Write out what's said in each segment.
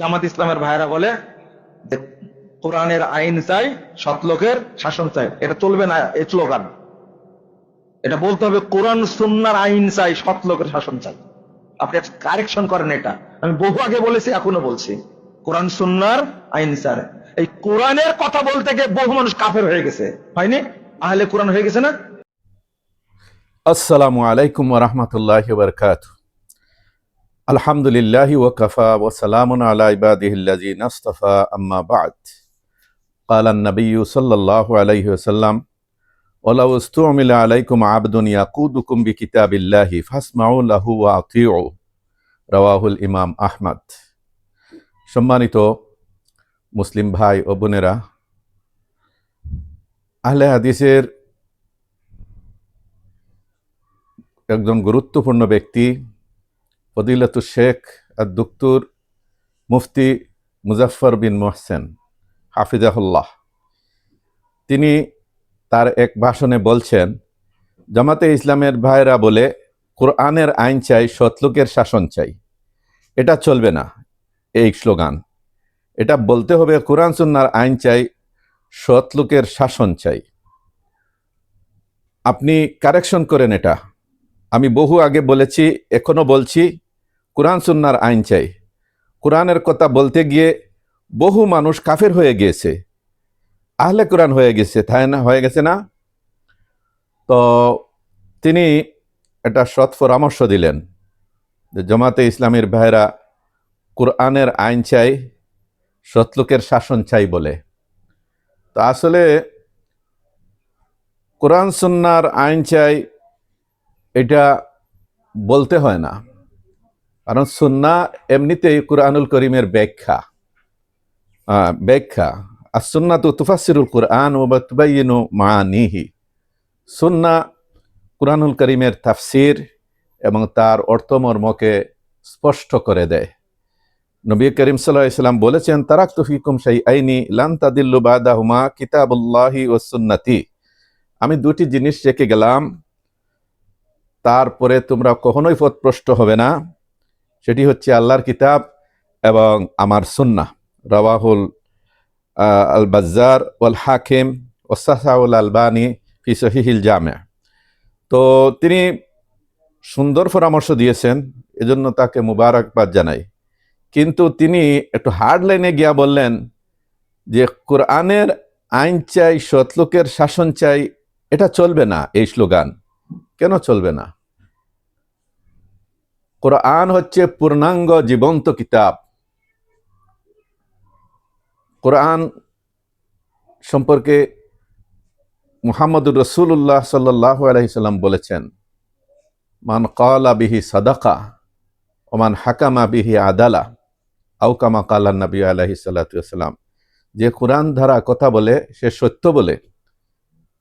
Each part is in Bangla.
জামাত ইসলামের ভাইরা বলে যে কোরআনের আইন চাই, সৎ লোকের শাসন চাই। এটা চলবে না এই স্লোগান। এটা বলতে হবে কোরআন, সুন্নার আইন চাই, সৎ লোকের শাসন চাই। আপনি কারেকশন করেন এটা। আমি বহু আগে বলেছি, এখনও বলছি। কোরআন, সুন্নার আইন চাই। এই কোরআনের কথা বলতে গিয়ে বহু মানুষ কাফের হয়ে গেছে। হয়নি? আহলে কোরআন হয়ে গেছে না? আসসালামু আলাইকুম ওরহমতুল্লাহ বরকাত আলহামদুলিল্লাহি ওয়াকাফা ওসালামুন আলা ইবাদিহিল্লাজি নাস্তফা আম্মা বাদ। কালান নবী সাল্লাহ আলাইহি ওসাল্লাম ওলাউ ইস্তুমিল আলাইকুম আবদুন ইয়াকুদুকুম বিকিতাবিল্লাহি ফাসমাউ লাহু ওয়া আতিউ রাওয়াহুল ইমাম আহমদ। সম্মানিত মুসলিম ভাই ও বোনেরা, আহলে হাদিসের একজন গুরুত্বপূর্ণ ব্যক্তি ফদিলাতুল শেখ আদুক্তুর মুফতি মুজাফর বিন মোহসেন, হাফিজাহুল্লাহ। তিনি তার এক ভাষণে বলছেন, জামাতে ইসলামের ভাইরা বলে, কোরআনের আইন চাই, সৎলোকের শাসন চাই। এটা চলবে না এই স্লোগান। এটা বলতে হবে, কোরআন সুন্নার আইন চাই, সৎলোকের শাসন চাই। আপনি কারেকশন করেন এটা। আমি বহু আগে বলেছি এখনও বলছি, কোরআন সুন্নার আইন চাই। কোরআনের কথা বলতে গিয়ে বহু মানুষ কাফের হয়ে গিয়েছে। আহলে কোরআন হয়ে গেছে, তাই না? হয়ে গেছে না? তো তিনি একটা সৎ পরামর্শ দিলেন যে, জমাতে ইসলামের ভাইরা কোরআনের আইন চাই সৎলোকের শাসন চাই বলে। তো আসলে কোরআন সুন্নার আইন চাই এটা বলতে হয় না। কারণ সুন্না এমনিতেই কোরআনুল করিমের ব্যাখ্যা। ব্যাখ্যা। আর সুন্না তো তুফাসিরুল কোরআন ও তুবাইনু মানিহি সুন্না কোরআনুল করিমের তাফসির এবং তার অর্থমর্মকে স্পষ্ট করে দেয়। নবী করিম সাল্লাহ ইসলাম বলেছেন তারাক তুফিকুম শাই আইনি লান তাদিল্লু বাদাহুমা কিতাবুল্লাহি ও সুন্নাতি আমি দুটি জিনিস রেখে গেলাম। তারপরে তোমরা কখনোই পথপ্রষ্ট হবে না। সেটি হচ্ছে আল্লাহর কিতাব এবং আমার সুন্না রওয়াহুল আল বাজ্জার ওয়াল হাকিম ওসাসাউল আলবানি ফি সহিহিল জামে। তো তিনি সুন্দর পরামর্শ দিয়েছেন, এজন্য তাকে মুবারকবাদ জানাই। কিন্তু তিনি একটু হার্ড লাইনে গিয়া বললেন যে, কোরআনের আইন চাই, সৎলোকের শাসন চাই, এটা চলবে না এই স্লোগান। কেন চলবে না? কোরআন হচ্ছে পূর্ণাঙ্গ জীবন্ত কিতাব। কোরআন সম্পর্কে মুহাম্মদুর রসুল্লাহ সাল্লাহ আলহিসাল্লাম বলেছেন, মান কালা বিহি সাদাকা ওমান হাকামা বিহি আদালা আউকামা কালা নবী আলহি সাল্লাম যে কোরআন ধারা কথা বলে, সে সত্য বলে।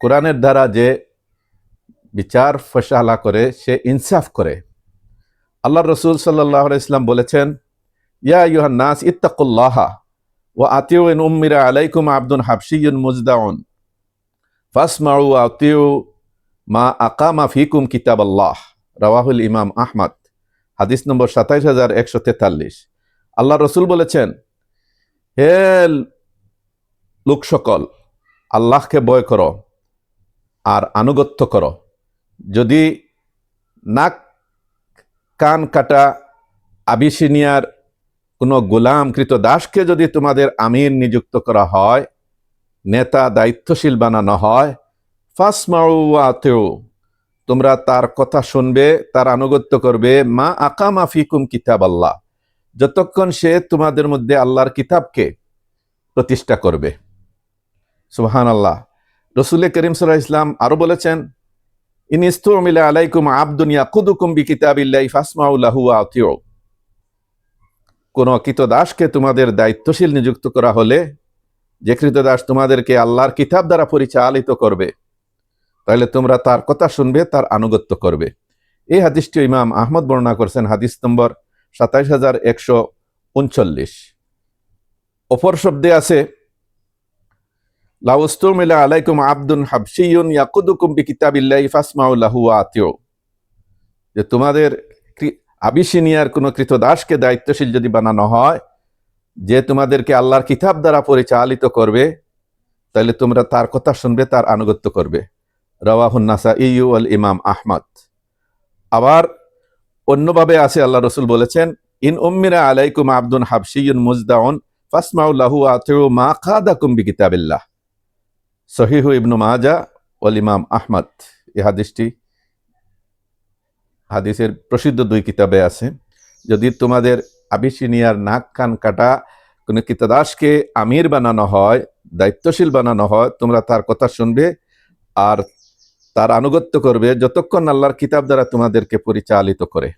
কোরআনের দ্বারা যে বিচার ফসালা করে, সে ইনসাফ করে। আল্লাহ রসুল সাল্লাহ ইসলাম বলেছেন, ইয়া ইউহান নাস, ইত্তাকুল্লাহা ও আতিউ ইন উম্মিরা আলাইকুম আব্দুল হাবসিয়ুন মুজদাউন। ফাসমাউ আতিউ মা আকামা ফিকুম কিতাব আল্লাহ রাওয়াহুল ইমাম আহমদ, হাদিস নম্বর সাতাইশ হাজার একশো তেতাল্লিশ। আল্লাহ রসুল বলেছেন, হে লোক সকল আল্লাহকে বয় করো আর আনুগত্য করো। যদি নাক, কান কাটা আবিসিনিয়ার কোনো গোলামকৃত দাসকে যদি তোমাদের আমির নিযুক্ত করা হয়, নেতা দায়িত্বশীল বানানো হয় ফাসমাউতেও তোমরা তার কথা শুনবে, তার আনুগত্য করবে, মা আকামা ফিকুম কিতাব আল্লাহ যতক্ষণ সে তোমাদের মধ্যে আল্লাহর কিতাবকে প্রতিষ্ঠা করবে। সুবহান আল্লাহ রসুল করিম সাল্লাহ ইসলাম আরও বলেছেন ইন ইস্তুমিলা আলাইকুম আবদুন ইয়াকুদুকুম বি কিতাবিল্লাহি ফাসমাউলাহু আতিউ কোন কৃতদাসকে তোমাদের দায়িত্বশীল নিযুক্ত করা হলে যে কৃতদাস তোমাদেরকে আল্লাহর কিতাব দ্বারা পরিচালিত করবে, তাহলে তোমরা তার কথা শুনবে, তার আনুগত্য করবে। এই হাদিসটি ইমাম আহমদ বর্ণনা করছেন হাদিস নম্বর সাতাইশ হাজার একশো উনচল্লিশ। অপর শব্দে আছে লাউস্তুমিলা আলাইকুম আব্দুন হাবসিয়ুন ইয়াকুদুকুম বি কিতাবিল্লাহি ফাসমাউ লাহু ওয়া আতিউ। যে তোমাদের আবিসিনিয়ার কোনো কৃতদাসকে দায়িত্বশীল যদি বানানো হয়, যে তোমাদেরকে আল্লাহর কিতাব দ্বারা পরিচালিত করবে তাহলে তোমরা তার কথা শুনবে, তার আনুগত্য করবে। রওয়াহুন্নাসা ইউ আল ইমাম আহমদ। আবার অন্যভাবে আছে, আল্লাহ রসুল বলেছেন, ইন উম্মিরা আলাইকুম আব্দুন হাবশিয়ুন মুজদাউন ফাসমাউল্লাহু আতিউ মা খাদাকুম বিকিতাবিল্লাহ। সহিহু ইবনু মাজা ওয়াল ইমাম আহমদ। এই হাদিসটি, হাদিসের প্রসিদ্ধ দুই কিতাবে আছে। যদি তোমাদের আবিসিনিয়ার নাক কান কাটা কোনো কিতাদাসকে আমির বানানো হয়, দায়িত্বশীল বানানো হয়, তোমরা তার কথা শুনবে আর তার আনুগত্য করবে যতক্ষণ আল্লাহর কিতাব দ্বারা তোমাদেরকে পরিচালিত করে।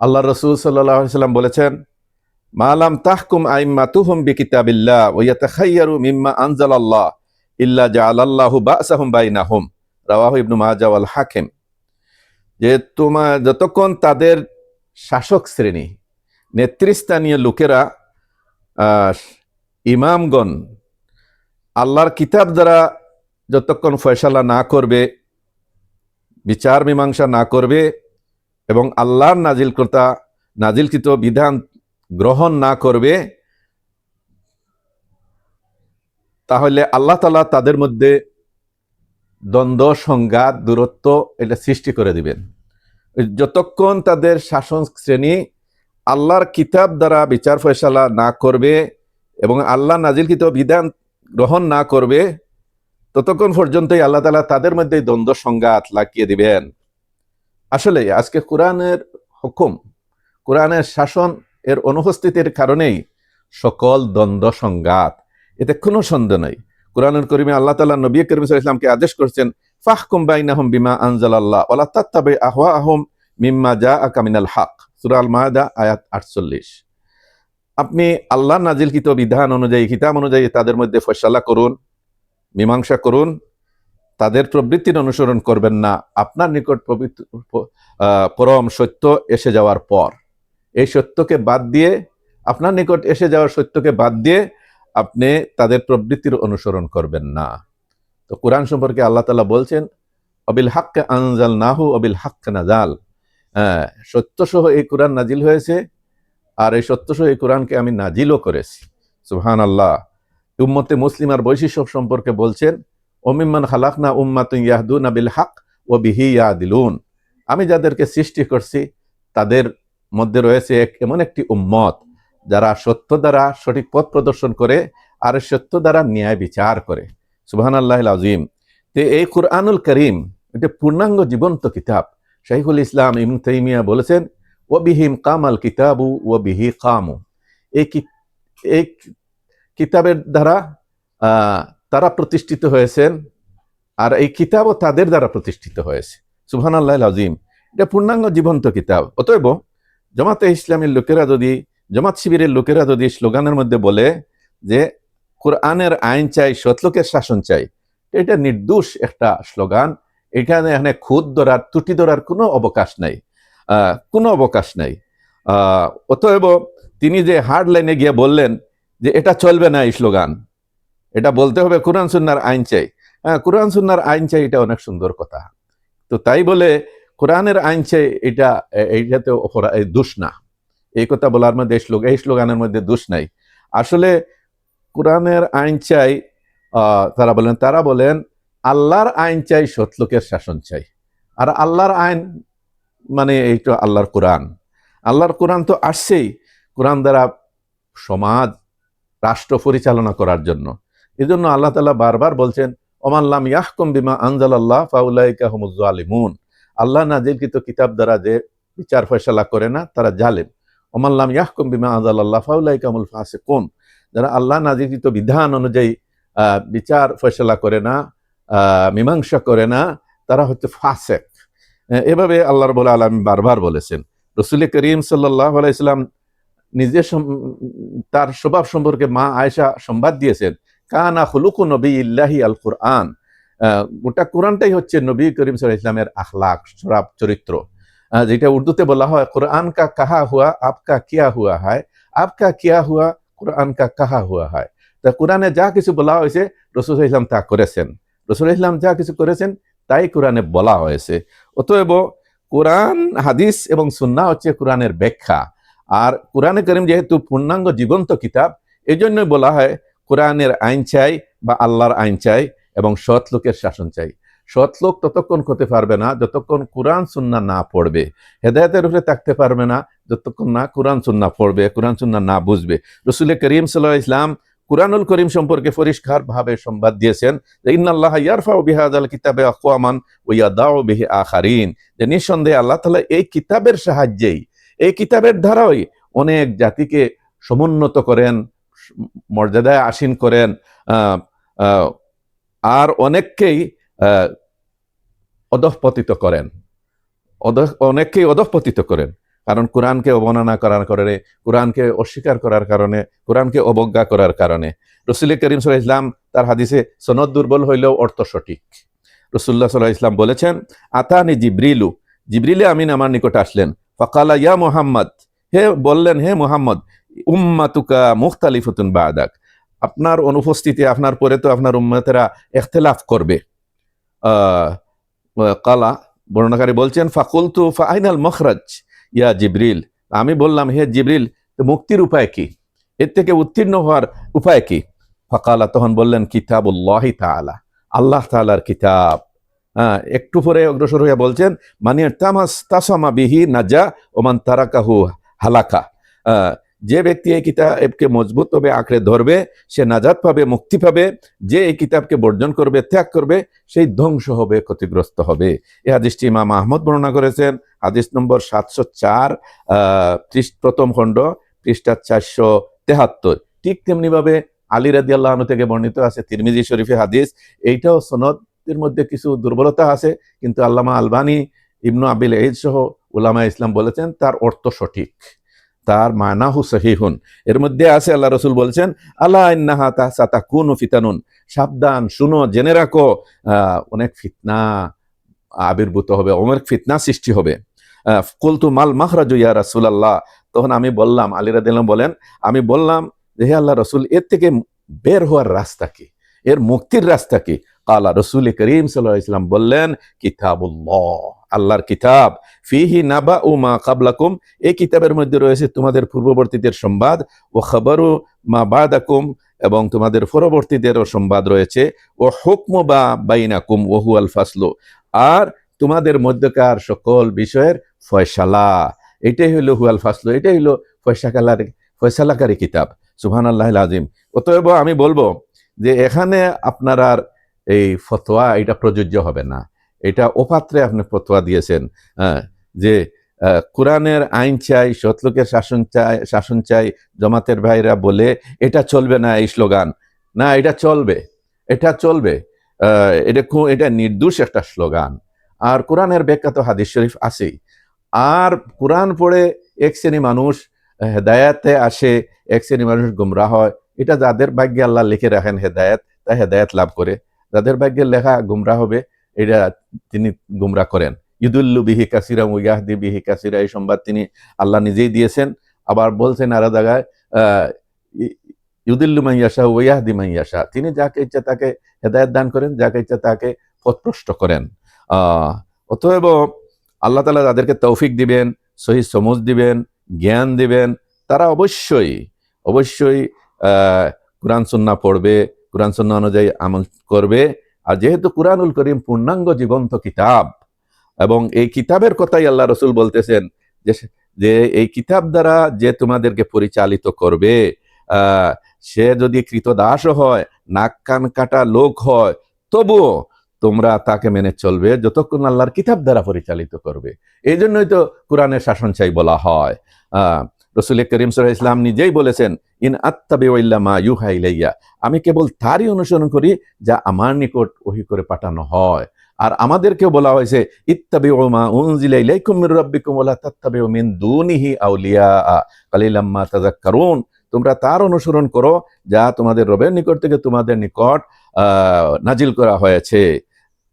আল্লাহ রসুল সাল্লাম বলেছেন মালাম তাহকুম আইম্মা তুহুম বি কিতাবিল্লাহ ওয়াতাখাইয়ারু মিম্মা আনজালাল্লাহ। ইল্লা জাআলাল্লাহু বাসাহুম বাইনাহুম। রাওয়াহু ইবনু মাজা ওয়াল হাকিম। যে তোমার যতক্ষণ তাদের শাসক শ্রেণি, নেতৃস্থানীয় লোকেরা ইমামগণ, আল্লাহর কিতাব দ্বারা যতক্ষণ ফয়সালা না করবে, বিচার মীমাংসা না করবে এবং আল্লাহর নাজিলকর্তা নাজিলকৃত বিধান গ্রহণ না করবে তাহলে আল্লাহ তালা তাদের মধ্যে দ্বন্দ্ব, সংঘাত, দূরত্ব এটা সৃষ্টি করে দিবেন। যতক্ষণ তাদের শাসন শ্রেণি আল্লাহর কিতাব দ্বারা বিচার ফয়সালা না করবে এবং আল্লাহ নাজিলকৃত বিধান গ্রহণ না করবে, ততক্ষণ পর্যন্তই আল্লাহ তালা তাদের মধ্যে দ্বন্দ্ব, সংঘাত লাগিয়ে দিবেন। আসলে আজকে কোরআনের হুকুম, কোরআনের শাসন এর অনুপস্থিতির কারণেই সকল দ্বন্দ্ব, সংঘাত এতে কোনো সন্দেহ নাই। কোরআনুল করিমে আল্লাহ তাআলা নবী করিম ইসলামকে আদেশ করছেন ফাহ ফাহকুম বাইনাহুম বিমা আনজালাল্লাহ ওয়ালা তাত্তাবি আহম মিম্মা জাআকা মিনাল হক। সূরা আল মায়দা, আয়াত 48 আপনি আল্লাহ নাজিলকৃত বিধান অনুযায়ী কিতাব অনুযায়ী তাদের মধ্যে ফয়সালা করুন, মীমাংসা করুন, তাদের প্রবৃত্তির অনুসরণ করবেন না। আপনার নিকট পবিত্র পরম সত্য এসে যাওয়ার পর। এই সত্যকে বাদ দিয়ে, আপনার নিকট এসে যাওয়ার সত্যকে বাদ দিয়ে আপনি তাদের প্রবৃত্তির অনুসরণ করবেন না। তো কোরআন সম্পর্কে আল্লাহ তালা বলছেন, অবিল হাক্কে আনজাল নাহু অবিল হাক্কে নাজাল। হ্যাঁ সত্য সহ এই কোরআন নাজিল হয়েছে আর এই সত্য সহ এই কোরআনকে আমি নাজিলও করেছি। সুবহান আল্লাহ উম্মতে মুসলিমার বৈশিষ্ট্য সম্পর্কে বলছেন, ওমিম্মান খালাকনা উম্মাতুন ইয়াহদুনা বিল হাক ও বিহি ইয়াদিলুন। আমি যাদেরকে সৃষ্টি করছি, তাদের মধ্যে রয়েছে এক এমন একটি উম্মত যারা সত্য দ্বারা সঠিক পথ প্রদর্শন করে, আর সত্য দ্বারা ন্যায় বিচার করে। সুবহান আল্লাহ আজিম তো এই কুরআনুল করিম, এটা পূর্ণাঙ্গ জীবন্ত কিতাব। শাইখুল ইসলাম ইম তাইমিয়া বলেছেন ও বিহিম কামাল কিতাবু ও বিহি কামু। এই এই কিতাবের দ্বারা তারা প্রতিষ্ঠিত হয়েছেন, আর এই কিতাবও তাদের দ্বারা প্রতিষ্ঠিত হয়েছে। সুবহান আল্লাহ আজিম এটা পূর্ণাঙ্গ জীবন্ত কিতাব। অতএব, জমাতে ইসলামের লোকেরা যদি জামাত শিবিরের লোকেরা যদি স্লোগানের মধ্যে বলে যে, কোরআনের আইন চাই, সৎলোকের শাসন চাই এটা নির্দোষ একটা স্লোগান। এখানে এখানে খুদ ধরার ত্রুটি ধরার কোনো অবকাশ নাই। কোনো অবকাশ নাই। অতএব তিনি যে হার্ড লাইনে গিয়ে বললেন যে, এটা চলবে না এই স্লোগান। এটা বলতে হবে কোরআন সুন্নার আইন চাই। হ্যাঁ কোরআন সুন্নার আইন চাই এটা অনেক সুন্দর কথা। তো তাই বলে কোরআনের আইন চাই এটা এইটাতে অপরা- দোষ না। এই কথা বলার মধ্যে শ্লোক এই স্লোগানের মধ্যে দোষ নাই। আসলে কোরআনের আইন চাই তারা বলেন তারা বলেন, আল্লাহর আইন চাই, সৎলোকের শাসন চাই। আর আল্লাহর আইন মানে এইটা আল্লাহর কোরআন। আল্লাহর কোরআন তো আসছেই, কোরআন দ্বারা সমাজ, রাষ্ট্র পরিচালনা করার জন্য। এই জন্য আল্লাহ তালা বারবার বলছেন ওমাল্লাম ইয়াহকুম বিমা আনজাল আল্লাহ ফাউলাইকা হুমুজ আলিমুন আল্লাহ নাজিলকৃত কিতাব দ্বারা যে বিচার ফয়সালা করে না, তারা জালেম। ওমাল্লাম ইয়াহকুম বিমা আনজাল আল্লাহ ফাউলাই কামুল হুমুল ফাসিকুন। যারা আল্লাহ নাজিলকৃত বিধান অনুযায়ী বিচার, ফয়সালা করে না মীমাংসা করে না, তারা হচ্ছে ফাসেক। এভাবে আল্লাহর বলে আলম বারবার বলেছেন। রসুল করিম সাল্লাহ আলাইসাল্লাম নিজে তার স্বভাব সম্পর্কে মা আয়েশা সংবাদ দিয়েছেন, কানা হুলুকু নবী ইল্লাহি আল কোরআন। গোটা কোরআনটাই হচ্ছে নবী করিম সাল্লাহ ইসলামের আখলাক সরাব চরিত্র। যেটা উর্দুতে বলা হয়, কোরআন কা কাহা হুয়া, আপকা কিয়া হুয়া হয়? আপকা কিয়া হুয়া, কোরআন কা কাহা হুয়া হয়? তা কোরআনে যা কিছু বলা হয়েছে, রসুল ইসলাম তা করেছেন। রসুল ইসলাম যা কিছু করেছেন, তাই কোরআনে বলা হয়েছে। অতএব কোরআন, হাদিস এবং সুন্না হচ্ছে কোরআনের ব্যাখ্যা। আর কোরআনে করিম যেহেতু পূর্ণাঙ্গ, জীবন্ত কিতাব এই জন্যই বলা হয়, কোরআনের আইন চাই বা আল্লাহর আইন চাই এবং সৎ লোকের শাসন চাই। সৎ লোক ততক্ষণ হতে পারবে না, যতক্ষণ কোরআন, সুন্না না পড়বে। হেদায়তের উপরে থাকতে পারবে না, যতক্ষণ না কোরআন, সুন্না পড়বে, কোরআন, সুন্না না বুঝবে। রসুল করিম সাল্লাহ ইসলাম কুরআনুল করিম সম্পর্কে পরিষ্কার ভাবে সংবাদ দিয়েছেন যে ইয়ারফাউ বিহাদাল কিতাবে আখারিন। যে, নিঃসন্দেহে আল্লাহ তালা এই কিতাবের সাহায্যেই, এই কিতাবের দ্বারাই অনেক জাতিকে সমুন্নত করেন, মর্যাদায় আসীন করেন আর অনেককেই অধঃপতিত করেন। অনেককেই অধঃপতিত করেন। কারণ কোরআনকে অবমাননা করার কারণে, কোরআনকে অস্বীকার করার কারণে, কোরআনকে অবজ্ঞা করার কারণে। রসুল করিম সাল্লাহ ইসলাম তার হাদিসে সনদ দুর্বল হইলেও অর্থ সঠিক। রসুল্লাহ সাল্লাহ ইসলাম বলেছেন, আতানি জিব্রিলু জিব্রিলে আমিন আমার নিকট আসলেন। ফকালা, ইয়া মোহাম্মদ হে, বললেন, হে মোহাম্মদ, উম্মাতুকা মুখতালিফতুন বাদাক আপনার অনুপস্থিতি, আপনার পরে তো আপনার উম্মতেরা এখতেলাফ করবে। কালা, বর্ণনাকারী বলছেন ফাকুল ফাকুলতু ফাইনাল মখরাজ, ইয়া জিব্রিল। আমি বললাম, হে জিব্রিল মুক্তির উপায় কি? এর থেকে উত্তীর্ণ হওয়ার উপায় কি? ফকালা তখন বললেন, কিতাবুল্লাহি তালা আল্লাহ তাআলার কিতাব। হ্যাঁ একটু পরে অগ্রসর হইয়া বলছেন মানে তামাস তাসামা বিহি নাজা ওমান তারাকাহু হালাকা। যে ব্যক্তি এই কিতাবকে মজবুতভাবে আঁকড়ে ধরবে, সে নাজাদ পাবে, মুক্তি পাবে, যে এই কিতাবকে বর্জন করবে, ত্যাগ করবে, সেই ধ্বংস হবে, ক্ষতিগ্রস্ত হবে। এ হাদিসটি ইমাম আহমদ বর্ণনা করেছেন। হাদিস নম্বর সাতশো চার ত্রিশ প্রথম খণ্ড, পৃষ্ঠা চারশো তেহাত্তর। ঠিক তেমনি ভাবে আলী রাদি আল্লাহ থেকে বর্ণিত আছে তিরমিজি শরীফে হাদিস। এইটাও সনদের মধ্যে কিছু দুর্বলতা আছে, কিন্তু আল্লামা আলবানী, ইবনু আবিল এইদ সহ উলামা ইসলাম বলেছেন, তার অর্থ সঠিক। তার মানাহু সহিহুন। এর মধ্যে আছে আল্লাহ রসুল বলছেন আল্লাহ ইন্নাহা তাহসাতা কুন ফিতানুন। সাবধান, শুনো, জেনে রাখো অনেক ফিতনা আবির্ভূত হবে, অনেক ফিতনা সৃষ্টি হবে। কুলতু মাল মাহরাজ ইয়া রাসূলুল্লাহ। তখন আমি বললাম, আলী রাদিয়াল্লাহু বলেন, আমি বললাম যে হে আল্লাহ রসুল, এর থেকে বের হওয়ার রাস্তা কি? এর মুক্তির রাস্তা কি? কালা রসুল করিম সাল্লাহ ইসলাম বললেন, কিতাবুল্লাহ। আল্লাহর কিতাব। ফিহি নাবা ও মা কাবলাকুম। এই কিতাবের মধ্যে রয়েছে তোমাদের পূর্ববর্তীদের সংবাদ ও খবরু মা বাদাকুম। এবং তোমাদের পরবর্তীদেরও সংবাদ রয়েছে। ও হুকম বা বাইনাকুম ওহু আল ফাসলু। আর তোমাদের মধ্যকার সকল বিষয়ের ফয়সালা। এটাই হইল হুয়াল ফাসলু। এটাই হইল ফয়সাকালার ফয়সালাকারী কিতাব। সুহান আল্লাহ আজিম অতএব আমি বলব যে এখানে আপনার আর এই ফতোয়া, এটা প্রযোজ্য হবে না। এটা ওপাত্রে আপনি ফতোয়া দিয়েছেন হ্যাঁ, যে কোরআনের আইন চাই শতলোকের শাসন চাই শাসন চাই জমাতের ভাইরা বলে এটা চলবে না এই স্লোগান। না এটা চলবে এটা চলবে এটা এটা নির্দোষ একটা স্লোগান। আর কোরআনের ব্যাখ্যা তো হাদিস শরীফ আছেই। আর কোরআন পড়ে এক শ্রেণি মানুষ হেদায়াতে আসে এক শ্রেণি মানুষ গুমরা হয় এটা যাদের ভাগ্যে আল্লাহ লিখে রাখেন হেদায়েত তা হেদায়েত লাভ করে। যাদের ভাগ্যে লেখা গুমরা হবে এটা তিনি গুমরা করেন। ইদুল্লু বিহি কাসিরা মুয়াহদি বিহি কাসিরা, এই সংবাদ তিনি আল্লাহ নিজেই দিয়েছেন। আবার বলছেন আরও জায়গায় ইউদিল্লু মাইয়াশা ওয়াহদি মাইয়াশা তিনি যাকে ইচ্ছা তাকে হেদায়েত দান করেন, যাকে ইচ্ছা তাকে পথপ্রষ্ট করেন। অতএব আল্লাহ তালা তাদেরকে তৌফিক দিবেন, সহি সমজ দিবেন, জ্ঞান দিবেন। তারা অবশ্যই অবশ্যই কোরআন সুন্না পড়বে, কোরআন সুন্না অনুযায়ী আমল করবে। আর যেহেতু কোরআনুল করিম পূর্ণাঙ্গ জীবন্ত কিতাব, এবং এই কিতাবের কথাই আল্লাহ রসুল বলতেছেন যে যে এই কিতাব দ্বারা যে তোমাদেরকে পরিচালিত করবে সে যদি কৃতদাসও হয়, নাক কান কাটা লোক হয়, তবুও তোমরা তাকে মেনে চলবে যতক্ষণ আল্লাহর কিতাব দ্বারা পরিচালিত করবে। এই জন্যই তো কোরআনের শাসন চাই বলা হয়। রসুল করিম সাল্লাহ ইসলাম নিজেই বলেছেন, ইন আত্তাবে মা ইউহা ইলাইয়া আমি কেবল তারই অনুসরণ করি যা আমার নিকট ওহি করে পাঠানো হয়। আর আমাদেরকেও বলা হয়েছে ইত্তাবি মা উনজিলা ইলাইকুম মির রাব্বিকুম ওয়ালা তাত্তাবিউ দুনিহি আউলিয়া মা তোমরা তার অনুসরণ করো যা তোমাদের রবের নিকট থেকে তোমাদের নিকট নাজিল করা হয়েছে।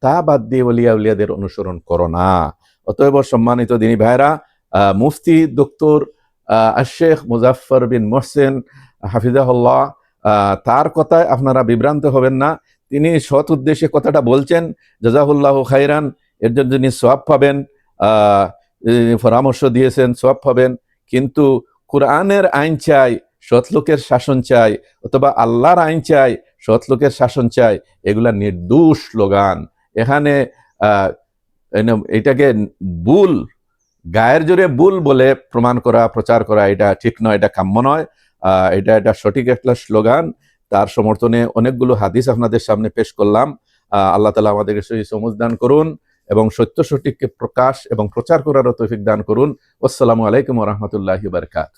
তা বাদ দিয়ে ওলিয়া উলিয়াদের অনুসরণ করো না। অতএব সম্মানিত দিনী ভাইরা মুফতি doctor Sheikh Muzaffar bin Mohsen, হাফিজাহুল্লাহ তার কথায় আপনারা বিভ্রান্ত হবেন না। তিনি সৎ উদ্দেশ্যে কথাটা বলছেন, জাজাহুল্লাহ খাইরান এর জন্য তিনি সোয়াব পাবেন পরামর্শ দিয়েছেন সোয়াব পাবেন। কিন্তু কোরআনের আইন চাই, সৎ লোকের শাসন চাই, অথবা আল্লাহর আইন চাই, সৎ লোকের শাসন চাই, এগুলা নির্দোষ স্লোগান। এখানে এটাকে ভুল গায়ের জোরে ভুল বলে প্রমাণ করা, প্রচার করা, এটা ঠিক নয়, এটা কাম্য নয়। এটা এটা সঠিক একটা স্লোগান। তার সমর্থনে অনেকগুলো হাদিস আপনাদের সামনে পেশ করলাম। আল্লাহ তালা আমাদেরকে সেই সমুজ দান করুন এবং সত্য সঠিককে প্রকাশ এবং প্রচার করারও তৌফিক দান করুন। আসসালামু আলাইকুম রহমতুল্লাহ বারকাত